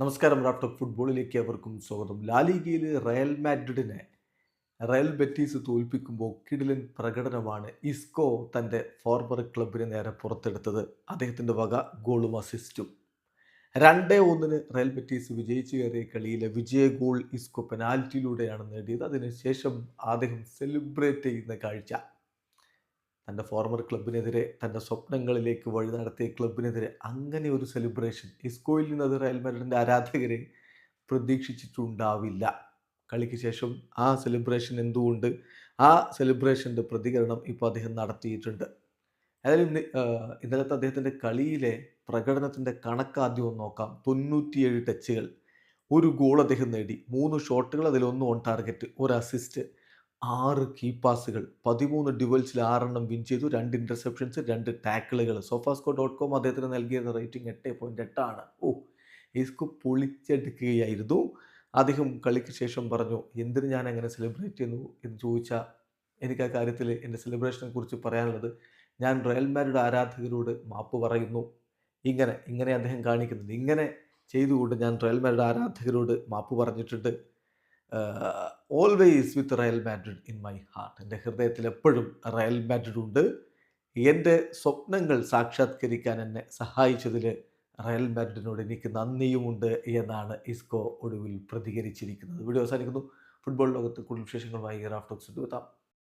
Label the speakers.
Speaker 1: നമസ്കാരം റാഫ്റ്റോക്ക് ഫുട്ബോളിലേക്ക് അവർക്കും സ്വാഗതം. ലാലിഗയിൽ റയൽ മാഡ്രിഡിനെ റയൽ ബെറ്റീസ് തോൽപ്പിക്കുമ്പോൾ കിടിലൻ പ്രകടനമാണ് ഇസ്കോ തന്റെ ഫോർമർ ക്ലബിന് നേരെ പുറത്തെടുത്തത്. അദ്ദേഹത്തിന്റെ വക ഗോളും അസിസ്റ്റും. രണ്ടേ ഒന്നിന് റയൽ ബെറ്റീസ് വിജയിച്ചു കയറിയ കളിയിലെ വിജയ ഗോൾ ഇസ്കോ പെനാൽറ്റിയിലൂടെയാണ് നേടിയത്. അതിനുശേഷം അദ്ദേഹം സെലിബ്രേറ്റ് ചെയ്യുന്ന കാഴ്ച. തന്റെ ഫോർമർ ക്ലബിനെതിരെ തന്റെ സ്വപ്നങ്ങളിലേക്ക് വഴി നടത്തിയ ക്ലബിനെതിരെ അങ്ങനെ ഒരു സെലിബ്രേഷൻ ഇസ്കോയിൽ നിന്ന് അത് റയൽ ആരാധകരെ പ്രതീക്ഷിച്ചിട്ടുണ്ടാവില്ല. കളിക്ക് ശേഷം ആ സെലിബ്രേഷൻ എന്തുകൊണ്ട്? ആ സെലിബ്രേഷന്റെ പ്രതികരണം ഇപ്പോൾ അദ്ദേഹം നടത്തിയിട്ടുണ്ട്. അതായത് ഇന്ന് ഇന്നലത്തെ അദ്ദേഹത്തിന്റെ കളിയിലെ പ്രകടനത്തിന്റെ കണക്കാദ്യം ഒന്ന് നോക്കാം. തൊണ്ണൂറ്റിയേഴ് ടച്ചുകൾ ഒരു ഗോൾ അദ്ദേഹം നേടി. മൂന്ന് ഷോട്ടുകൾ അതിലൊന്ന് ഓൺ ടാർഗറ്റ് ഒരു അസിസ്റ്റ് ആറ് കീ പാസുകൾ പതിമൂന്ന് ഡ്യുവൽസിൽ ആറെണ്ണം വിൻ ചെയ്തു. രണ്ട് ഇന്റർസെപ്ഷൻസ് രണ്ട് ടാക്കിളുകൾ സോഫാസ്കോ ഡോട്ട് കോം അദ്ദേഹത്തിന് നൽകിയ റേറ്റിംഗ് എട്ട് പോയിന്റ് എട്ടാണ്. ഓ ഇസ്കു പൊളിച്ചെടുക്കുകയായിരുന്നു. അദ്ദേഹം കളിക്ക് ശേഷം പറഞ്ഞു എന്തിന് ഞാൻ അങ്ങനെ സെലിബ്രേറ്റ് ചെയ്യുന്നു? എന്ന് ചോദിച്ചാൽ എനിക്ക് ആ കാര്യത്തിൽ എന്റെ സെലിബ്രേഷനെ കുറിച്ച് പറയാനുള്ളത് ഞാൻ റയൽ മാഡ്രിഡ് ആരാധകരോട് മാപ്പ് പറയുന്നു. ഇങ്ങനെ ഇങ്ങനെ അദ്ദേഹം കാണിക്കുന്നത് ഇങ്ങനെ ചെയ്തുകൊണ്ട് ഞാൻ റയൽ മാഡ്രിഡ് ആരാധകരോട് മാപ്പ് പറഞ്ഞിട്ടുണ്ട്. Always with Real Madrid in my heart എന്റെ ഹൃദയത്തിൽ എപ്പോഴും റയൽ മാഡ്രിഡ് ഉണ്ട്. എന്റെ സ്വപ്നങ്ങൾ സാക്ഷാത്കരിക്കാൻ എന്നെ സഹായിച്ചതിൽ റയൽ മാഡ്രിഡിനോട് എനിക്ക് നന്ദിയുമുണ്ട് എന്നാണ് ഇസ്കോ ഒടുവിൽ പ്രതികരിച്ചിരിക്കുന്നത്. വീഡിയോ അവസാനിക്കുന്നു. ഫുട്ബോൾ ലോകത്ത് കൂടുതൽ വിശേഷങ്ങൾ വിശേഷങ്ങളുമായി റാഫ്റ്റോക്സ് എത്താം